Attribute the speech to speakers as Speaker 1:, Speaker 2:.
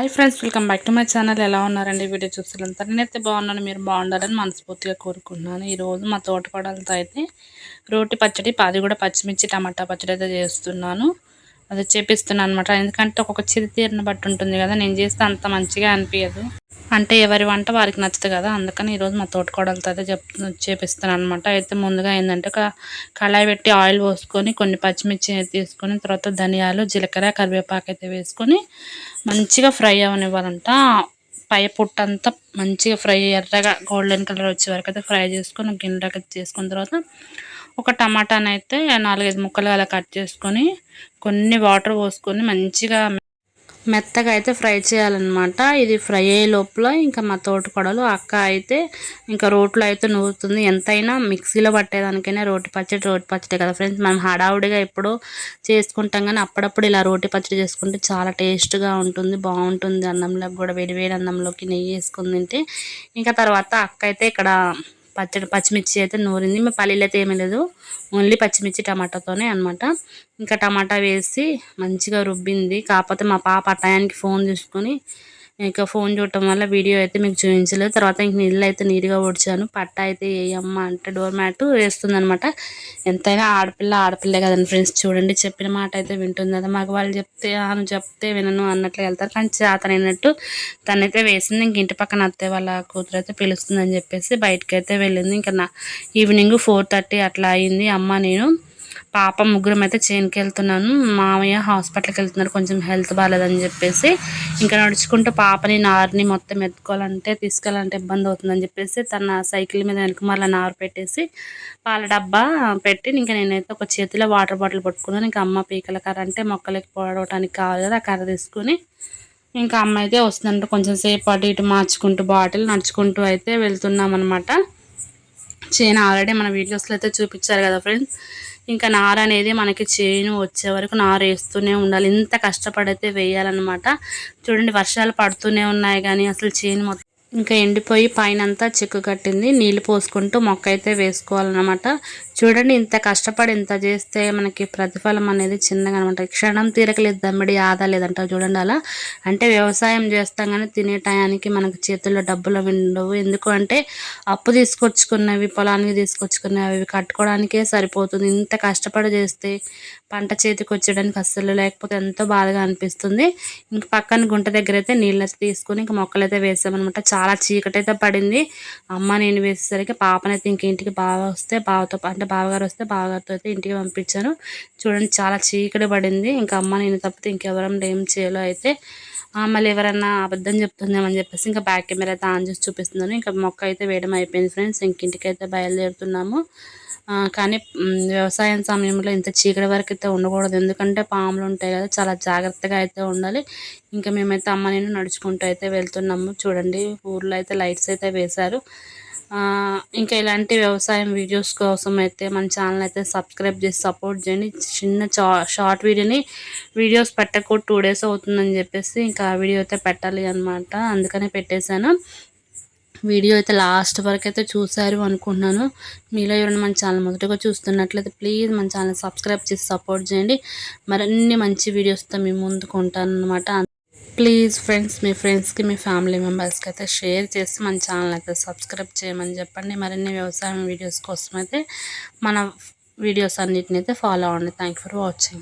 Speaker 1: Hi friends welcome back to my channel. ఎలా ఉన్నారండి video చూస్తున్నంతా నేనైతే బాగున్నాను మీరు బాగుండాలని మనస్ఫూర్తిగా కోరుకుంటున్నాను. ఈరోజు మా తోటపడలతో అయితే రోటి పచ్చడి పాది కూడా పచ్చిమిర్చి టమాటా పచ్చడి అయితే చేస్తున్నాను. అది చేపిస్తున్నాను అనమాట ఎందుకంటే ఒక్కొక్క చిరుతీరిని బట్టి ఉంటుంది కదా నేను చేస్తే అంత మంచిగా అనిపించదు అంటే ఎవరి వంట వారికి నచ్చదు కదా అందుకని ఈరోజు మా తోటకోడలతో అయితే చెప్ చేపిస్తాను అనమాట అయితే ముందుగా ఏంటంటే కళాయి పెట్టి ఆయిల్ పోసుకొని కొన్ని పచ్చిమిర్చి తీసుకొని తర్వాత ధనియాలు జీలకర్ర కరివేపాకు అయితే వేసుకొని మంచిగా ఫ్రై అవనివ్వాలంట. పై పుట్టంతా మంచిగా ఫ్రై ఎర్రగా గోల్డెన్ కలర్ వచ్చే వరకు అయితే ఫ్రై చేసుకొని గిన్నెలకి చేసుకున్న తర్వాత ఒక టమాటానైతే నాలుగైదు ముక్కలు అలా కట్ చేసుకొని కొన్ని వాటర్ పోసుకొని మంచిగా మెత్తగా అయితే ఫ్రై చేయాలన్నమాట. ఇది ఫ్రై అయ్యే లోపల ఇంకా మా తోటకూడలు అక్క అయితే ఇంకా రోట్లో అయితే నూరుతుంది. ఎంతైనా మిక్సీలో పట్టేదానికైనా రోటి పచ్చడి రోటి పచ్చడి కదా ఫ్రెండ్స్ మనం హడావుడిగా ఎప్పుడో చేసుకుంటాం కానీ అప్పుడప్పుడు ఇలా రోటి పచ్చడి చేసుకుంటే చాలా టేస్ట్గా ఉంటుంది బాగుంటుంది అన్నంలోకి కూడా వేడి వేడి అన్నంలోకి నెయ్యి వేసుకుని తింటే. ఇంకా తర్వాత అక్క అయితే ఇక్కడ పచ్చడి పచ్చిమిర్చి అయితే నూరింది. మేము పల్లీలు అయితే ఏమీ లేదు. ఓన్లీ పచ్చిమిర్చి టమాటాతోనే అనమాట ఇంకా టమాటా వేసి మంచిగా రుబ్బింది. కాకపోతే మా పాప టయానికి ఫోన్ చూసుకొని ఇంకా ఫోన్ చూడటం వల్ల వీడియో అయితే మీకు చూపించలేదు. తర్వాత ఇంక నీళ్ళు అయితే నీట్గా ఉడిచాను పట్ట అయితే వేయమ్మ అంటే డోర్ మ్యాట్ వేస్తుంది అనమాట ఎంతైనా ఆడపిల్ల ఆడపిల్లే కదండి ఫ్రెండ్స్. చూడండి చెప్పిన మాట అయితే వింటుంది కదా. మాకు వాళ్ళు చెప్తే ఆమె చెప్తే వినను అన్నట్లు వెళ్తారు. కానీ చేతనైనట్టు తనైతే వేసింది. ఇంక ఇంటి పక్కన అత్తే వాళ్ళ కూతురు అయితే పిలుస్తుందని చెప్పేసి బయటకైతే అయితే వెళ్ళింది. ఇంకా నా ఈవినింగ్ ఫోర్ థర్టీ అట్లా అయింది. అమ్మ నేను పాప ముగ్గురం అయితే చేనుకి వెళ్తున్నాను మామయ్య హాస్పిటల్కి వెళ్తున్నారు కొంచెం హెల్త్ బాగాలేదని చెప్పేసి ఇంకా నడుచుకుంటూ పాపని నారుని మొత్తం ఎత్తుకోవాలంటే తీసుకెళ్ళాలంటే ఇబ్బంది అవుతుందని చెప్పేసి తన సైకిల్ మీద వెనక మళ్ళీ నారు పెట్టేసి పాల డబ్బా పెట్టి ఇంకా నేనైతే ఒక చేతిలో వాటర్ బాటిల్ పట్టుకున్నాను. ఇంకా అమ్మ పీకల కర్ర అంటే మొక్కలకి పోడవటానికి కావాలి కదా ఆ కర్ర తీసుకుని ఇంకా అమ్మ అయితే వస్తుందంటే. కొంచెం సేపు అటు ఇటు మార్చుకుంటూ బాటిల్ నడుచుకుంటూ అయితే వెళ్తున్నాం అనమాట చేను ఆల్రెడీ మన వీడియోస్లో అయితే చూపించారు కదా ఫ్రెండ్స్. ఇంకా నార అనేది మనకి చేను వచ్చే వరకు నార వేస్తూనే ఉండాలి. ఇంత కష్టపడైతే వేయాలన్నమాట. చూడండి వర్షాలు పడుతూనే ఉన్నాయి కానీ అసలు చేను మొత్తం ఇంకా ఎండిపోయి పైన అంతా చిక్కు కట్టింది. నీళ్ళు పోసుకుంటూ మొక్క అయితే వేసుకోవాలన్నమాట. చూడండి ఇంత కష్టపడి ఇంత చేస్తే మనకి ప్రతిఫలం అనేది చిన్నగా అనమాట క్షణం తీరకలేదు దమ్మిడి ఆదా లేదంట చూడండి అలా. అంటే వ్యవసాయం చేస్తాం కానీ తినే టయానికి మనకి చేతుల్లో డబ్బులు ఉండవు. ఎందుకు అంటే అప్పు తీసుకొచ్చుకున్నవి పొలానికి తీసుకొచ్చుకున్నవి అవి కట్టుకోవడానికే సరిపోతుంది. ఇంత కష్టపడి చేస్తే పంట చేతికి వచ్చేయడానికి అస్సలు లేకపోతే ఎంతో బాధగా అనిపిస్తుంది. ఇంక పక్కన గుంట దగ్గర అయితే నీళ్ళు తీసుకుని ఇంక మొక్కలు అయితే వేసామన్నమాట చాలా చీకటి అయితే పడింది. అమ్మ నేను వేసేసరికి పాపనైతే ఇంక ఇంటికి బాగా వస్తే బావతో అంటే బావగారు వస్తే బావగారితో అయితే ఇంటికి పంపించాను. చూడండి చాలా చీకటి పడింది. ఇంకా అమ్మ నేను తప్పితే ఇంకెవరం ఏం చేయాలో అయితే మళ్ళీ ఎవరన్నా అబద్ధం చెప్తుందేమని చెప్పేసి ఇంకా బ్యాక్ కెమెరా అయితే ఆన్ చేసి చూపిస్తున్నాను. ఇంకా మొక్క అయితే వేయడం అయిపోయింది ఫ్రెండ్స్. ఇంకింటికి అయితే బయలుదేరుతున్నాము. కానీ వ్యవసాయం సమయంలో ఇంత చీకటి వరకు అయితే ఉండకూడదు. ఎందుకంటే పాములు ఉంటాయి కదా చాలా జాగ్రత్తగా అయితే ఉండాలి. ఇంకా మేమైతే అమ్మ నేను నడుచుకుంటూ అయితే వెళ్తున్నాము. చూడండి ఊర్లో అయితే లైట్స్ అయితే వేశారు. ఇంకా ఇలాంటి వ్యవసాయం వీడియోస్ కోసం అయితే మన ఛానల్ అయితే సబ్స్క్రైబ్ చేసి సపోర్ట్ చేయండి. చిన్న షార్ట్ వీడియోని వీడియోస్ పెట్టకూడదు టూ డేస్ అవుతుందని చెప్పేసి ఇంకా ఆ వీడియో అయితే పెట్టాలి అనమాట అందుకనే పెట్టేశాను. వీడియో అయితే లాస్ట్ వరకు అయితే చూశారు అనుకుంటున్నాను. మీలో ఎవరైనా మన ఛానల్ మొదటిగా చూస్తున్నట్లయితే ప్లీజ్ మన ఛానల్ సబ్స్క్రైబ్ చేసి సపోర్ట్ చేయండి. మరిన్ని మంచి వీడియోస్తో మేము ముందుకు ఉంటాను అనమాట ప్లీజ్ ఫ్రెండ్స్ మీ ఫ్రెండ్స్కి మీ ఫ్యామిలీ మెంబర్స్కి అయితే షేర్ చేసి మన ఛానల్ అయితే సబ్స్క్రైబ్ చేయమని చెప్పండి. మరిన్ని వ్యవసాయం వీడియోస్ కోసం అయితే మన వీడియోస్ అన్నిటిని అయితే ఫాలో అవ్వండి. Thank for watching